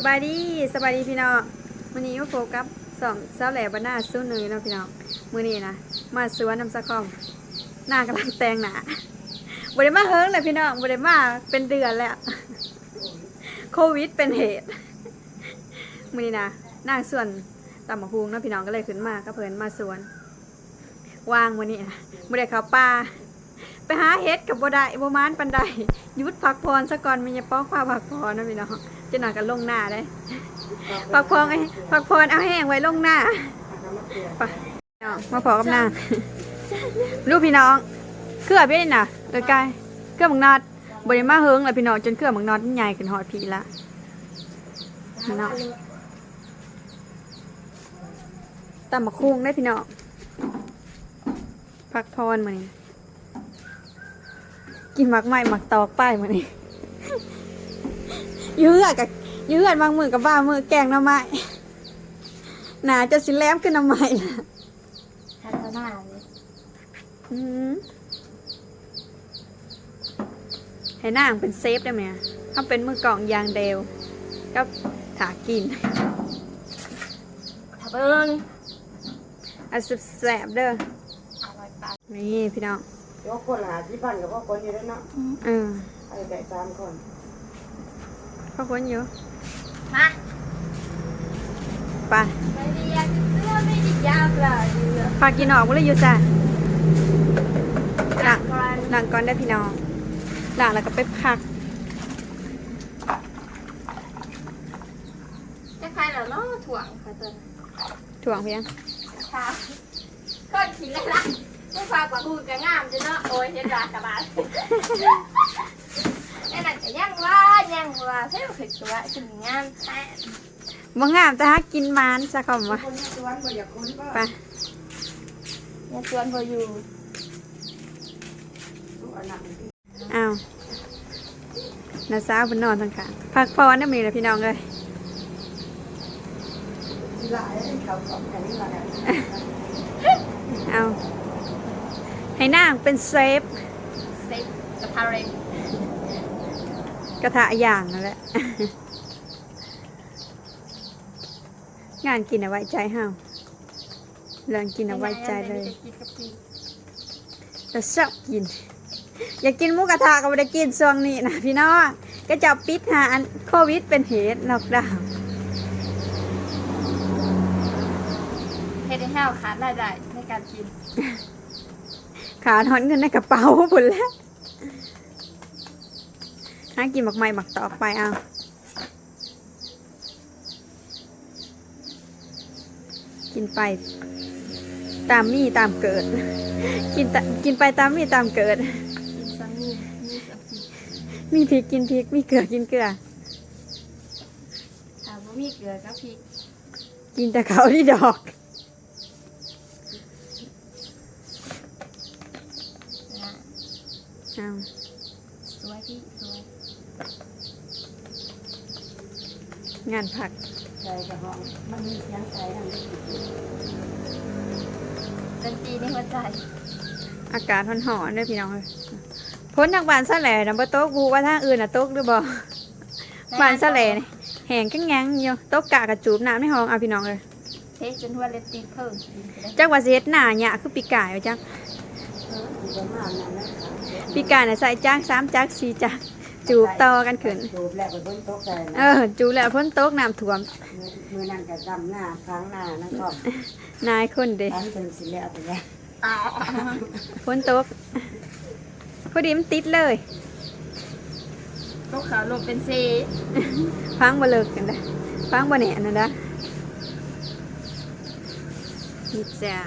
สบายดีสบายดีพี่น้องวันนี้มาโฟกัสสองสาวแหล่บานหน้าสู้เนยเนาะพี่น้องมื้อนี้นะมาสวนน้ำสะคอมหน้ากำลังแต่งหนาบ่ได้มาเฮิงเลยพี่น้องบ่ได้มาเป็นเดือนแล้วโควิดเป็นเหตุมื้อนี้นะนางสวนตำมะฮุงเนาะพี่น้องก็เลยขึ้นมาก็เพิ่นมาสวนวางมื้อนี้นะบ่ได้เขาป่าไปหาเฮ็ดกับบ่ได้บ่มานปานใดยุดพักผ่อนซะก่อนมีอย่าป้องพาพักผ่อนะพี่น้อง จะนอยกันลงหน้าได้ผักพองไอ้ผักพรเอาแห้งไว้ลงหน้าไปนองมาพอกับนางลูกพี่น้องเครือพี่นี่น่ะเดยกายเครือมังนอดบริมาเฮิงเลยพี่น้องจนเครือมังนอดใหญ่ขึ้นหอดพีละพี่น้องตำมะคุงได้พี่น้องผักพรมานี่กินหมักใหม่หมักตอกป้ายมานี่ ยือกกับเยือกบางมือกับบ้ามือแกงหน้ำไม้หนาจะสิแลมขึ้นน้ำไม้นะทัศนาเลยอืมให้นางเป็นเซฟได้ไหมถ้าเป็นมือกล่องยางเดวก็ถากินถ้าเบิ้งอันสุดแสบเด้ออร่อยปากนี่พี่น้องยกคนหาที่พันกับพ่อคนอยู่แล้วเนาะเออไอ้แต่สามคน พ่อคนอยู่มาไปไม่ได้ยากเสื้อไม่ได้ยากเลยเรือพากินออกก็เลยอยู่จ้ะหลังก่อนหลังก่อนได้อพี่น้องหลังแล้วก็ไปพักจะใครเหรอเนาะถ่วงค่ะตัวถ่วงเพียงค่ะก้อนขี้เลยล่ะไม่ฝากกว่าพูดจะงามจ้ะเนาะโอ้ยเห็นรากระบาดไอ้นั่นก็ยังว่า ยังว่าเฮ้ยผิดตัวสิงงามแท้บ่งามแต่ฮักกินมานซะคำว่าคนสวนบ่อยากคนบ่ไปยังชวนพออยู่อ้าวนาสาวบนนอนทั้งขาพักพอนน้ำมีเลยพี่น้องเลยหลายเขาสองกันนี่มาแล้วเอาให้นางเป็นเซฟเซ็ตกระทะเร็ง กระทะอย่างนั่นแหละ งานกินเอาไว้ใจเฮาเรื่องกินเอาไว้ใจเลยกินกับพี่แต่ชอบกิน อยากกินหมูกระทะก็ไม่ได้กินช่วงนี้นะพี่น้องก็จะปิดหาอันโควิดเป็นเหตุนอกดาวน์เฮ็ดให้ห้าวขาดรายได้ในการกิน ขาถอนเงินในกระเป๋าผลแล้วหากินหมักใหม่หมักต่อไปเอากินไป ตามมีตามเกิด กินตะกินไปตามมีตามเกิดกินซัมมี่มีสัมพีมีพริกกินพริก มีเกลือกินเกลือถามว่ามีเกลือกับพริก กินแต่เขาที่ดอกนะเอา สวยพี่สวย งานผักใจกับห้องมันมีเสียงใจนั่นดนตรีในหัวใจ อากาศหอนๆด้วยพี่น้องเอ้ยพ้นทางบ้านซะแหล่นะบ่โต๊ะกูว่าทางอื่นน่ะโต๊ะหรือบ่บ้านซะแหล่นี่แหงกังยังอยู่โต๊ะกะกระจูบน้ำในห้องเอาพี่น้องเลยเทจนหัวเล็บตีนเพิ่มกินไปได้จักว่าสิเฮ็ดหน้าหยะคือปีกายว่าจักอยู่ประมาณนั้นนะปีกายน่ะใส่จักสามจักสี่จัก จูบต่อกันขึ้น จูบแล้วไปบนโต๊ะใจเอนะอจูบแล้วพ้นโต๊ะน้ำท่วม มือนั่นก็ดำหน้าค้างหน้านั่นก็นายคนเด้อันเป็นสิแล้วไปแล้วอ้าวพ้นโต๊ะพอดีมันติดเลยพวกเขาลงเป็นเซฟังบ่เลิกกันนะฟังบ่แหน่นะนะนี่จ้า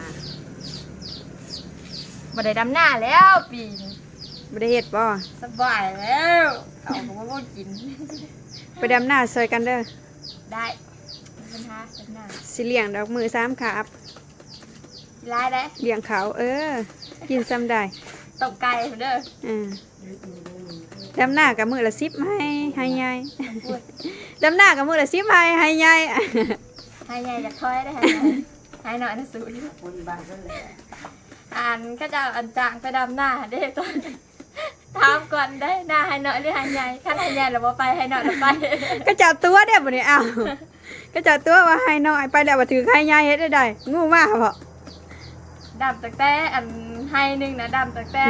บ่ได้ดำหน้าแล้วปีน บ่ได้เฮ็ดบ่สบายแล้วเอาผมว่าบ่กิน ไปดำหน้าซอยกันเด้อได้ปัญหาดำหน้าสิเลี้ยงดอกมือสามขาบร้ายได้เลี้ยงเขาเออ กินซ้ำได้ตกไก่เด้ออ่าดำหน้ากับมือละสิบให้ให้ยายพูดดำหน้ากับมือละสิบให้ให้ยายให้ใหญ่จากคอยได้ให้ใหญ่ให้หน่อยนะสูดคนบ้านก็เลยอ่านก็จะเอาอันจางไปดำหน้าเด้ตอน ถามก่อนได้หน้าให้หน่อยหรือให้ใหญ่ถ้าให้ใหญ่เราบ่ไปให้หน่อยเราไปก็จับตัวเด้บ่นี่อ้าวก็จับตัวว่าให้น้อยไปแล้วว่าถือใครยายเฮ็ดได้ได้งูมากบ่ดำตั้งแต่อันให้หนึ่งนะดำตั้งแต่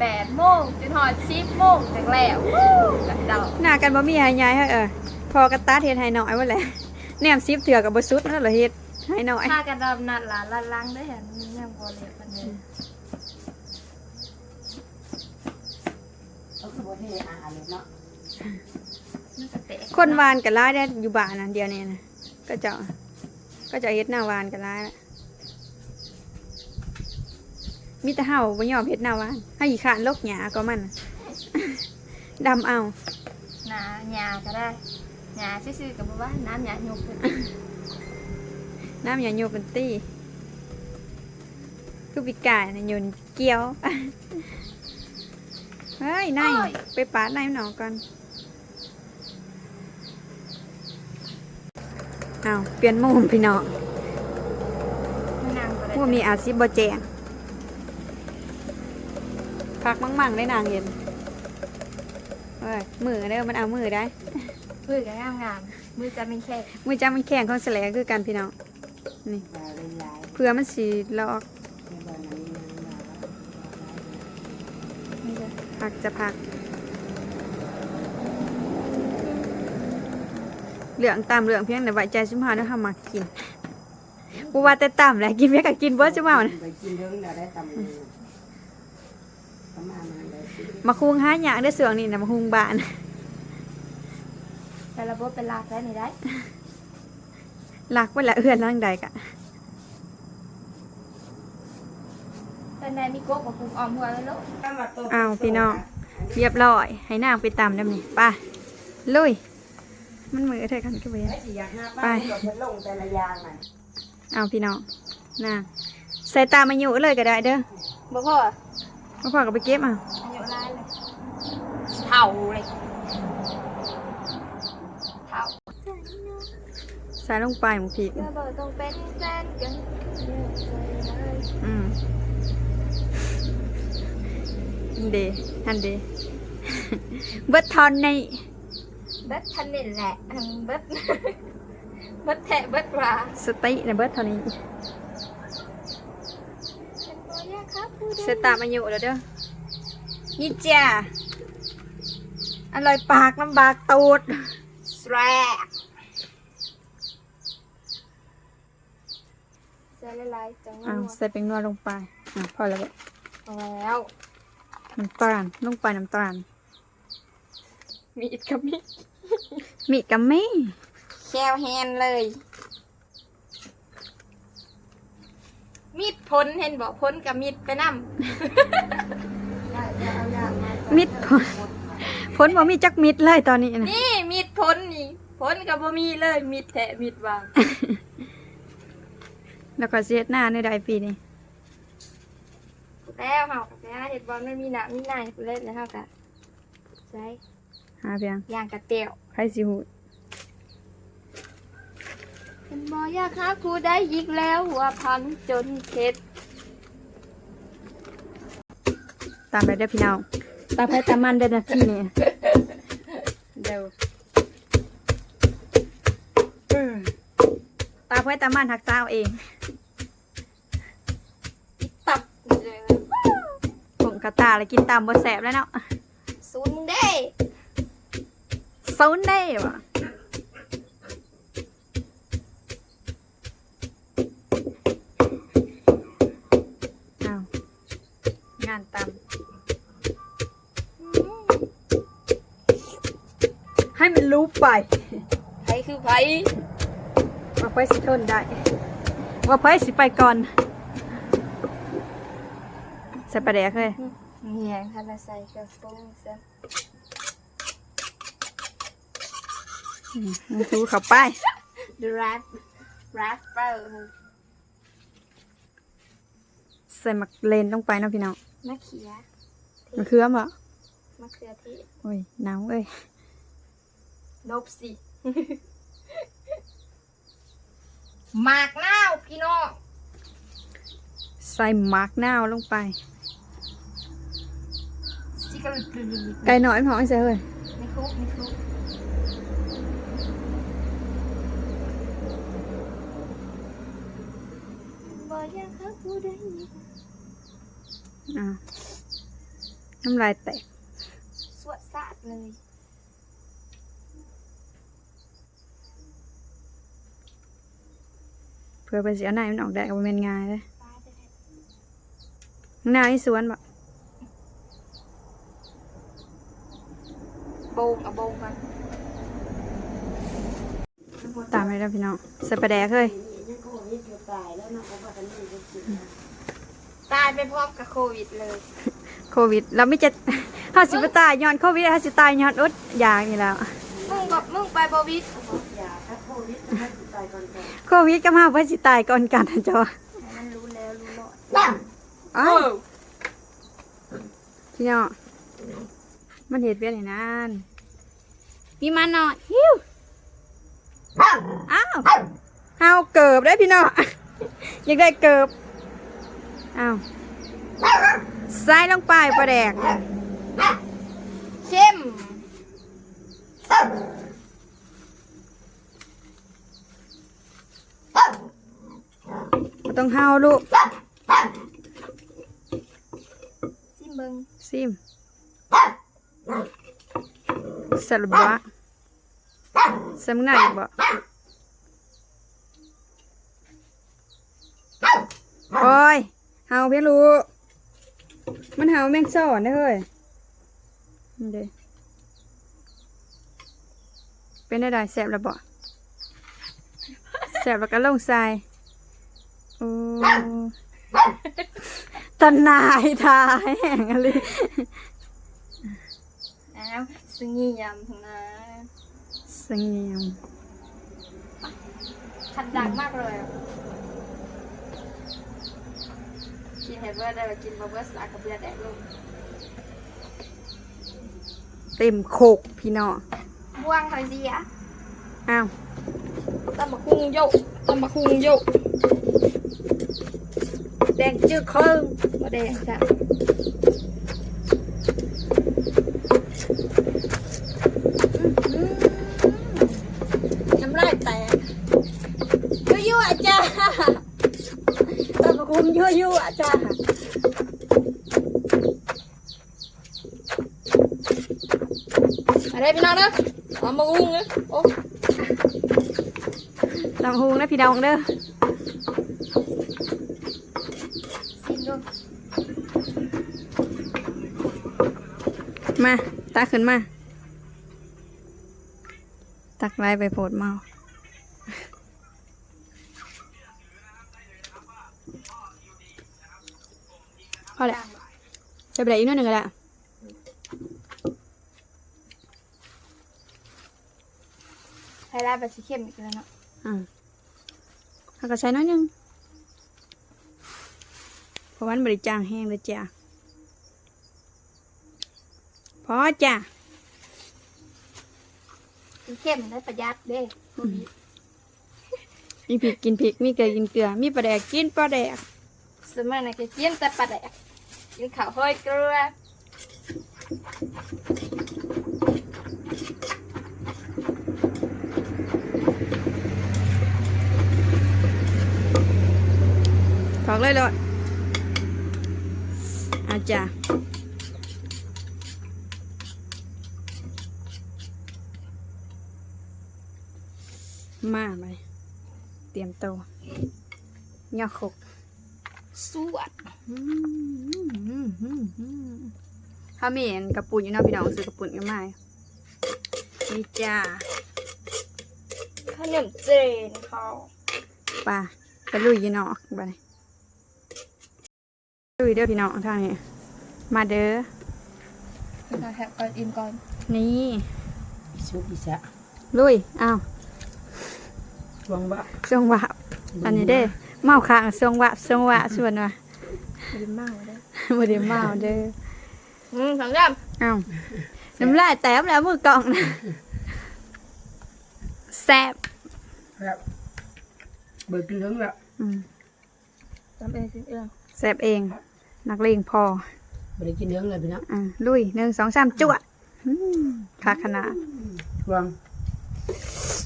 แปดโมงจนหอดสิบโมงจังแล้ววู้จังเดาหน้ากันบ่มีให้ยายเฮ็ดเออพอกระตัดเฮ็ดให้น้อยว่าแหละแนมซิบเถื่อกับบ่สุดนั่นแหละเฮ็ดให้น้อยถ้ากันดำนัดหลานลันลังได้เห็นยังบ่เลยปันนี้ เขาคือบ่เทอาเลยเนาะมันก็เตะคนวานกับร้ายได้อยู่บ้านนะเดียวนี้นะก็จะก็จะเฮ็ดหน้าวานกับร้ายละมีแต่เฮาบ่ยอมเฮ็ดหน้าวานให้อีขานลกหยาก็มันน่ะ ดำเอา หนาหยาก็ได้หยาซื่อๆกับบ่ว่าน้ำหยาหยกขึ้นน้ำอย่าโยกกันตี้คือปีกายนะโยนเกี้ยว เฮ้ยนายไปปาดนายหนอก่อนเอาเปลี่ยนมุมพี่น้องมันนางก็ได้มุมนี้อาจสิบ่แจงพักมั่งๆได้นางเย็นเอ้ยมือเด้อมันเอามือได้ มือก็งามงามๆมือจะไม่แค่มือจ้ามันแข็งของแสลงคือกันพี่น้องนี่ยาเลยหลายเพื่อมันสีลอก พักจะพัก เหลืองตามเหลืองเพียงแต่ไว้ใจชิมหาด้วยทำมากินกูว่าแต่ต่ำแหละกินเพียงกับกินเบิร์ดชิมหานะไปกินเรื่องน่ะได้ตำเลยประมาณนั้นเลยมาคุงห้าอย่างได้อเสืองนี่นะมาคุงบานแต่ระบบเป็นลากได้นี่ได้หลักไว้ละเอื้อนร่างใดกะ แต่ในมีกบกับคุมออมหัวแล้วลูกอ้าวพี่น้องเรียบร้อยให้นางไปตำได้ไหมไป่ะลุย มันมือเธอกันก็เว้นไปสิอยากหาป้าที่เราจะลงแต่ละอย่างน่ะเอาพี่น้องนางใส่ตามาอยู่เลยก็ได้เด้อบ่พ่อมาพอกับไปเก็บเอะอายุร้ายเลยเท่าเลยเท่าใส่ลงไปหมูพริกก็บอกต้องเป็นแฟนกันเลือกใจเลยอืม เดฮันเดเบิดทอนในเบิดทันนี่แหละอันเบิดเบิดแทะเบิดว่าสตินะเบิดเท่านี้เป็นบ่ยากครับผู้เสตามาอยู่แล้วเด้อนี่จ้าอร่อยปากลำบากตูดแสรกใส่ละลายจังอ้าวงัวใส่เป็นนัวลงไป อะพอแล้วเว้ยเอาแล้วน้ำตาลลงไปน้ำตาล มีดกับมีดมีกับแม่แควแฮนเลย มีดพ้นเห็นบอกพ้นกับมีดไปนำได้จะเอาอย่างมามิดผลผลบ่มีจักมิดเลยตอนนี้นะนี่มีดพ้นนี่พ้นกับบ่มีเลยมีดแทะมีดวาง แล้วก็เสียดหน้าในใดปีนี้ แล้วเฮากับแม่เห็ดบอลไม่มีหนักมีในเล่นแล้วเฮากะใช้หาเพียงย่างกระเตียวใครสิหูดเป็นบอยากหาครูได้ยิกแล้วว่าพันจนเข็ดตามไปได้อพี่น้องตามไปตามมันได้อนาทีนี้เดี๋ยวเออตามไปตามมันหักเจ้าเอง ตับเลย ผง กระตาแล้วกินตามบนแสบแล้วเนาะศูนย์มึงได้ซูนได้วะเอางานตามให้มันรู้ไปไผคือไผว่าไฟสิทนได้ ว่าไฟสิไปก่อน ใส่ปลาแดกเลยเหียงคันละใส่กระโปรงซะอืมมันดูเข้าไปดูแรปแรปเปอร์ใส่หมักเลนลงไปเนาะพี่น้องมะเขือมันคือบ่มะเขือเทศโอ้ยหนาวเอ้ยลบสิหมากนาวพี่น้องใส่หมักนาวลงไปสิก็หลุดหลุดหลุดหลุดไก่หน่อยหอมใส่เฮ้ยไม่คุกไม่คุกบ่ยังฮักผู้ใดอ่าน้ำลายแตกสวดสาดเลยเพื่อเป็ นเสียหน้ามันออกแดดก็บ่แม่นง่ายเลยตายไปแล้วหน้าไอ้สวน โบงเอาโบงมันตามไปแล้วพี่น้องใส่ปลาแดกเฮ้ยนี่ก็นี่จะตายแล้วนะเพราะว่ากันนี่จะกินนะตายไปพร้อมกับโควิดเลย โควิดเราไม่จะเฮาสิบ่ตายย้อนโควิดเฮาสิตายย้อนอดอยากนี่แล้วมึงกับมึงไปบวิดอย่าถ้าโควิดถ้าจะตายก่อนก่อนโควิดกับเฮาเพิ่นสิตายก่อนกันนะจ๊ะมันรู้แล้วรู้รอดอ้าวพี่น้อง มันเห็ดเวียนอย่างนั้นพี่มันหน่อยฮิวอ้าวเฮาเกิบได้พี่น้องอยากได้เกิบอ้าวใส่ลงไปปลาแดกเข้มบ่ต้องเฮาลูกซิมเบิงซิม สลบบะสำนักบ่โอ้ยเฮาเพี่ลูกมันเฮาแม่งสอนได้เฮ้ยเด้เป็นได้ได้แสบแล้วบ่แสบแล้วก็ลงทรายโอ้ตนายทาแห้งอะไราวสงียำทั้งนั้นสงเงียมคันดังมากเลยอะกินเฮเบอร์ได้กินบะเบอร์สากกับเบียร์แดกลงเต็มโคกพี่น้องบ่วงหอยเสียอ้าวตำบักคุงโยกตำบักคุงโยกแดงจืดเคิงบ่แดงจ้ะ น้ำลายแตกยั่วๆจ้าตะบกุมยั่วๆจ้า อะ ไรพี่น้องเด้อตำบักคุงเด้อโอ้ลำฮูงนะพี่น้องเด้อกินดูมาตักขึ้นมา ตักไว้ไปโพดเมาพอแล้วจะไปไหนอีกหนิดหนึ่งก็ได้ ไทยราชแบบสีเข้มอีกแล้วเนาะอ่าแล้วก็ใช้น้อยหนึงเพราะวามันบริจางแห้งเลยจ้ะพอจ้ะสีเข้มได้ประหยัดเด้มีพริกกินพริกมีเกลือกินเกลือ มีปลาแดกกินปลาแดกสมัยนั้นก็กินแต่ปลาแดกกินข้าวห้อยเกลือ อกเลยเลยอาจ้ะมาไปเตรียมตัวย่อขกสวดถ้ามีเห็นกระปุ่นอยู่เนาะพี่น้องซื้อกระปุ่นกันมานี่จ้าขนมเจนเขาไป่าไปลุยอยีนอกไปลุย เด้อพี่น้องทางนี้มาเด้อคือเราแทบก่อนอินก่อนนี่ชุบอีสะลุยอ้าวหวังว่าทรงวะอันนี้เด้อเมาค้างทรงวะทรงวะส่วนวะดีมากเลยบ่ได้เมาเด้ออืมสองยามอ้าวน้ำลายแตกแล้วมือกล่องนะแซ่บครับเบิกกินถึงแล้วอืมจำเองสิเองแซ่บเอง นักเลงพอบ่ได้กินเนื้อเลยพี่น้องอะลุยหนึ่งสองสามจวดอืมคักขนาดวาง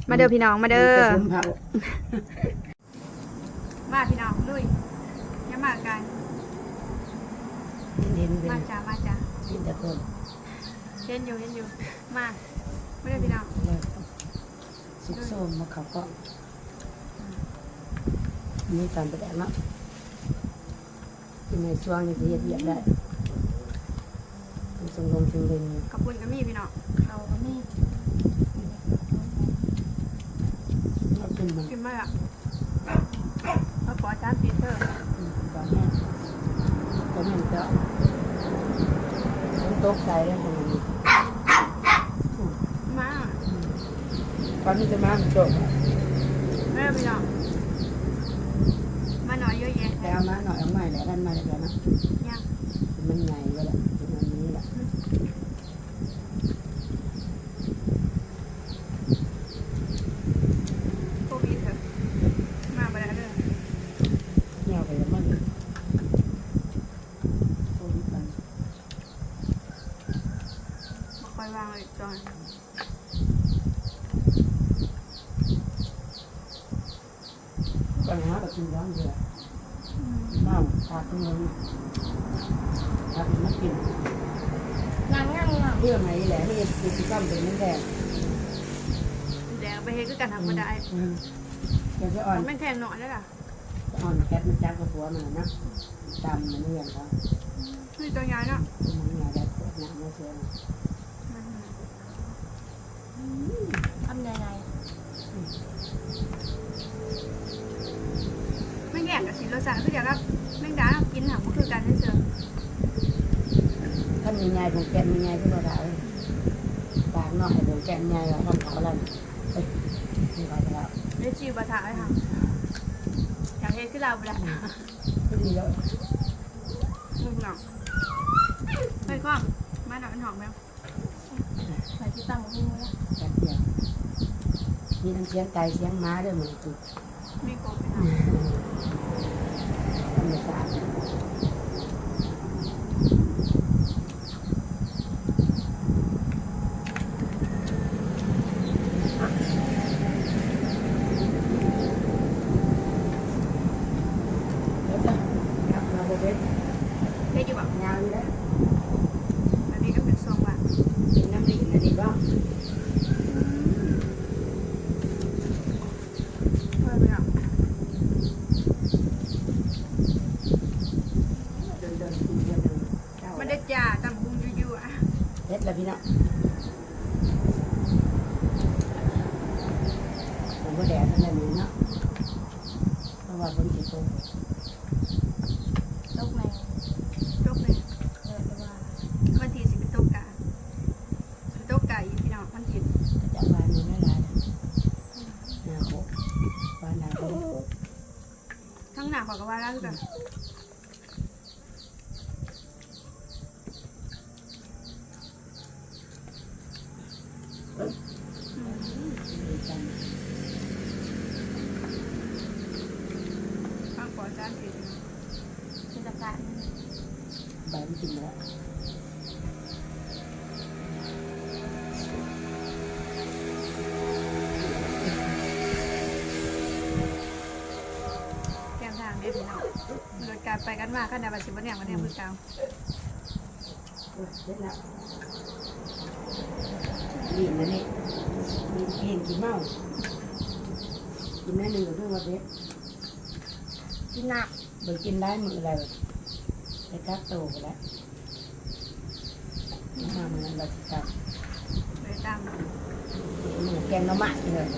มาเด้อพี่น้องมาเด้อผมเผามาพี่น้องลุยอย่ามากันเห็นเป็นมาจ้ามาจ้าเห็นแต่คนเห็นอยู่เห็นอยู่ มามาเด้อพี่น้องเลยสุกโซมมาเขาก็มีการประแดงเนาะ กินในช่วงนี้สิเฮ็ดเวียกได้ทรงลงทรงเด่นขอบคุณก็มีพี่น้องเราก็มีเอาขึ้นมากินมาอะมาขอจานปีเตอร์อืมก่อนแม่ก็แม่นเจะต้องตกใจแล้วตรงนี้มาตอนนี้จะมามันจบมาเด้อพี่น้องมาหน่อยเยอะแยะ แต่เอามาหน่อยเอาใหม่แหละด้านมาแล้วนะยังมันใหญ่ก็แหละประมาณนี้แหละโควิดเถอะมาได้เด้อเงี้ยไปแล้วมันโอ้ยมันมาคอยวางเลยจอนปัญหากับกินร้อนเลยน้ำ ขาดตรงนี้ขาดมากินงามงามงามเพื่อไหนแหละไม่ยังกินข้าวเป็นน้ำแดงแดงไปเฮ็ดคือกันทำบ่ได้อืมเดี๋ยวจะอ่อนมันแค่หน่อยแล้วล่ะอ่อนแก๊สมันจับกับหัวมันนะดำมันเรื่องเขานี่ตัวใหญ่เนาะมันใหญ่ได้ปวดหนักมาเสียทำยังไงไม่แยกกับสีรสชาติคืออย่างกับ แมงดากินหางก็คือกันเฉยท่านมีไงผมแกนมีไงก็บ่ได้ปากนอกให้ผมแกนใหญ่แล้วทำเขาแล้วเฮ้ยนี่เขาจะแล้วๆได้ชิวบะถาเลยค่ะอยากเฮ็ดคือเราบ่ได้ก็ดีแล้วมึงหนองไปข้องมาหน่อยมันหอมไหมใส่ที่ตั้งของพี่มือละแป๊บเดียวมีทั้งเสียงไก่เสียงม้าด้วยเหมือนจุดมีโกบไปหน่อย ธรรมศาสตร์ แล้วจ้ะกลับมาบ่เป็น เฮ็ดอยู่แบบ ยาวอยู่แล้ว อันนี้ก็เป็นทรงว่า เป็นน้ำดิ่งนะดีบ้าง เพิ่มไปหน่อย เดินเดินกินเดินเดินเจ้า มันได้จ่าตำบุงยู่ๆอะ เฮ็ดแล้วพี่น้องผมก็แดดทั้งนั้นเลยเนาะเพราะว่าบนสิโต ลูกแมง ตกเลย เออแต่ว่า วันที่สิเป็นตกกาสิเป็นตกกาอีกพี่น้องวันที่ ก็จะวานมันไม่หลายหน้าโคกวานหน้าโคก ทั้ง หน้าขอยก็ว่าแล้วกัน ยการไปกันมากันในบัตรสิบเนี่ยวันเนี้ยมือเก่าเออเฮ็ดแล้วลีนนะนี่ลีนลีนกินเมากินได้หนึ่งก็เพิ่งว่าเด็ดกินหนักเบิกกินได้มืออะไรไปกักโตไปแล้วมาเมื่อนั้นเราจะกลับเลยตามหมูแกงหน้ำมันเลย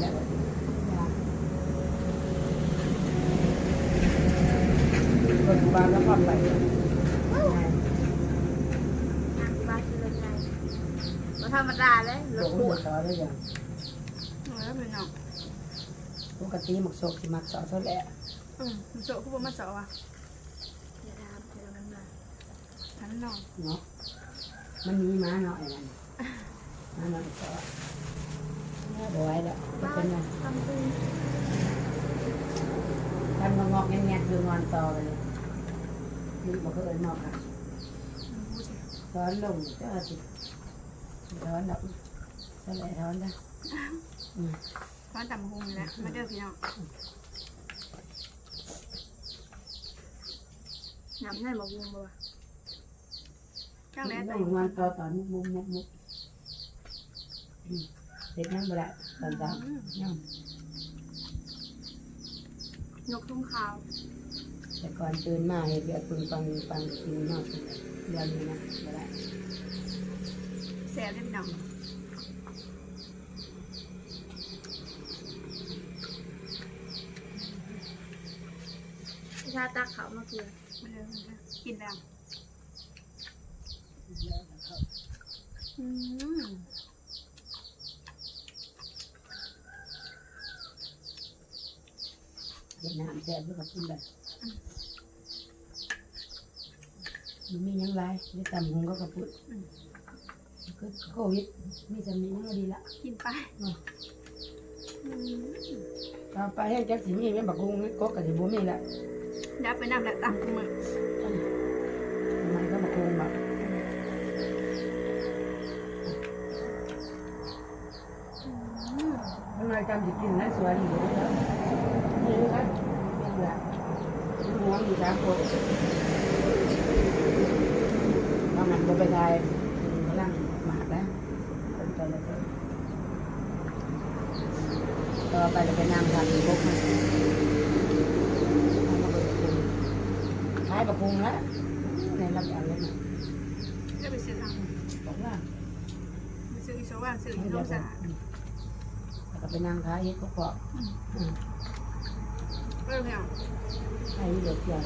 แล้วคน บ้านแล้วก็ไปบ้านคือเลยไงเราธรรมดาเลยหลรถงปหัววดซอได้ยังแล้วพี่น้องปกติหมกโศกสิมักซอเท่าแหละอืมมันโซ่คู่มาสอว่ะเดี๋ยวทำเดี๋ยวมันมาทันน้องเนาะมันมีม้าเนาะไอ้นั่นม้าเนาะซอบ่ไหวแล้วก็บ้าเป็นนไงทำตึงทำงอกๆแงะๆคืองอนต่อไปเลย มันบอกเขาเอิญมากค่ะร้อนลงจะเอาสิร้อนดอกสลายร้อนนะอืมร้านตำบักหุงนี่แหละมาเด้อพี่น้องน้ำให้บักหุงบ่วะจังแล้วต้ตัอวงวางต่อต่อมุกมุกมุกมุกอืมเด็กนั่งบ่ได้ตอนเช้าย่ำยกทุ่งขาว แต่ก่อนตื่นมาให้เบียร์คุณฟังฟังกินนอกเรื่องนี้นะบ่ได้แซ่บได้พี่น้องชาตักเขาวมาเกลือมาเด้อมาเด้กินแล้วอืมนามแซ่บด้วยกับกินแบบ มันมีหยังไรได้ตำหงก็กระปุกคือโควิดมีสำนีนั่งก็ดีละ กินไปเนาะอืมต่อไปให้จักสิมีแม่บักกุงก็กระสิบ่มีละเดี๋ยวไปนำแล้วตามกูมือมันก็บักกุงแบบทำไมจำสิกินนะสวยอยู่แล้วนี่ครับเป็นแบบหัวอยู่สามคนบางอันก็ไปทายกำลังหมากแล้วเป็นตัวเลยต่อไปเราไปนั่งทำบกมันขายบักกุงแล้วในรับเอาเลยนะเดี๋ยวไปซื้อทางบอกว่าไปซื้ออีกสองว่างซื้อให้ที่เดี๋โรยวงไปสาแล้วก็ไปนั่งขายเฮ็ดก็พออืมเออพี่น้องให้เดือดเกี่ยว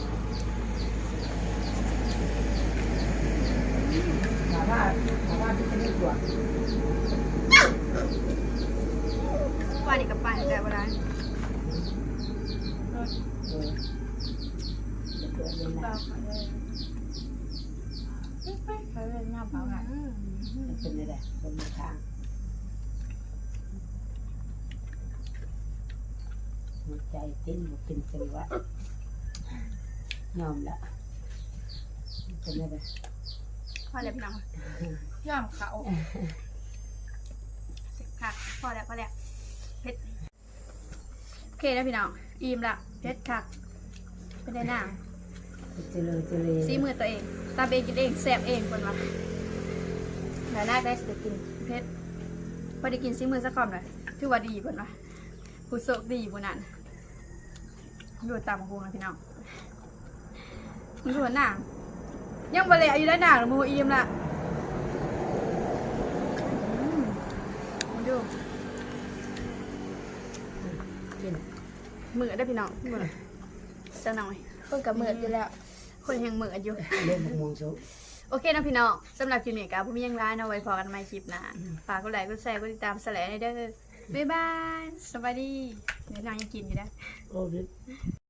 ถามว่าถามว่าที่จะได้ตรวจ ว่านี่กับไปแต่ว่าได้ เออจะตรวจยังไง เปล่าค่ะเลยเขาเลยหน้าเปล่าค่ะ อืม จะเป็นทางหัวใจเต้นบ่เป็นจังหวะยอมละเป็นยังไงพอแล้วพี่น้องย่อมเขาเสร็จค่ะพอแล้วพอแล้วเพชรโอเคแล้วพี่น้องอิ่มละเพชรค่ะเป็นได้หน้าเจริญเจริญซีมือตัวเองตาเองกินเองแซ่บเองคนวะ แต่แรกได้สิกินเพชรพอได้กินซีมือสักคำหน่อยถือว่าดีคนวะผู้โชคดีผู้นั้นดูตามของนะพี่น้องมันดูหน้ายังบะเละอยู่ได้หน้าหรือมูอิ่มละอืมมาดูกินมือได้พี่น้องมือสักหน่อยเพิ่งกับมืออยู่แล้ว คนยังมืออยู่เล่นมะม่วงสุก โอเคนะพี่น้องสำหรับคลิปนี้กับผมยังร้ายนะไว้พอกันใหม่คลิปหน้าฝากกดไลค์กดแชร์กดติดตามแสแลนเด้อบ๊ายบายสวัสดีเดี๋ยวนางยังกินอยู่นะโอ้ย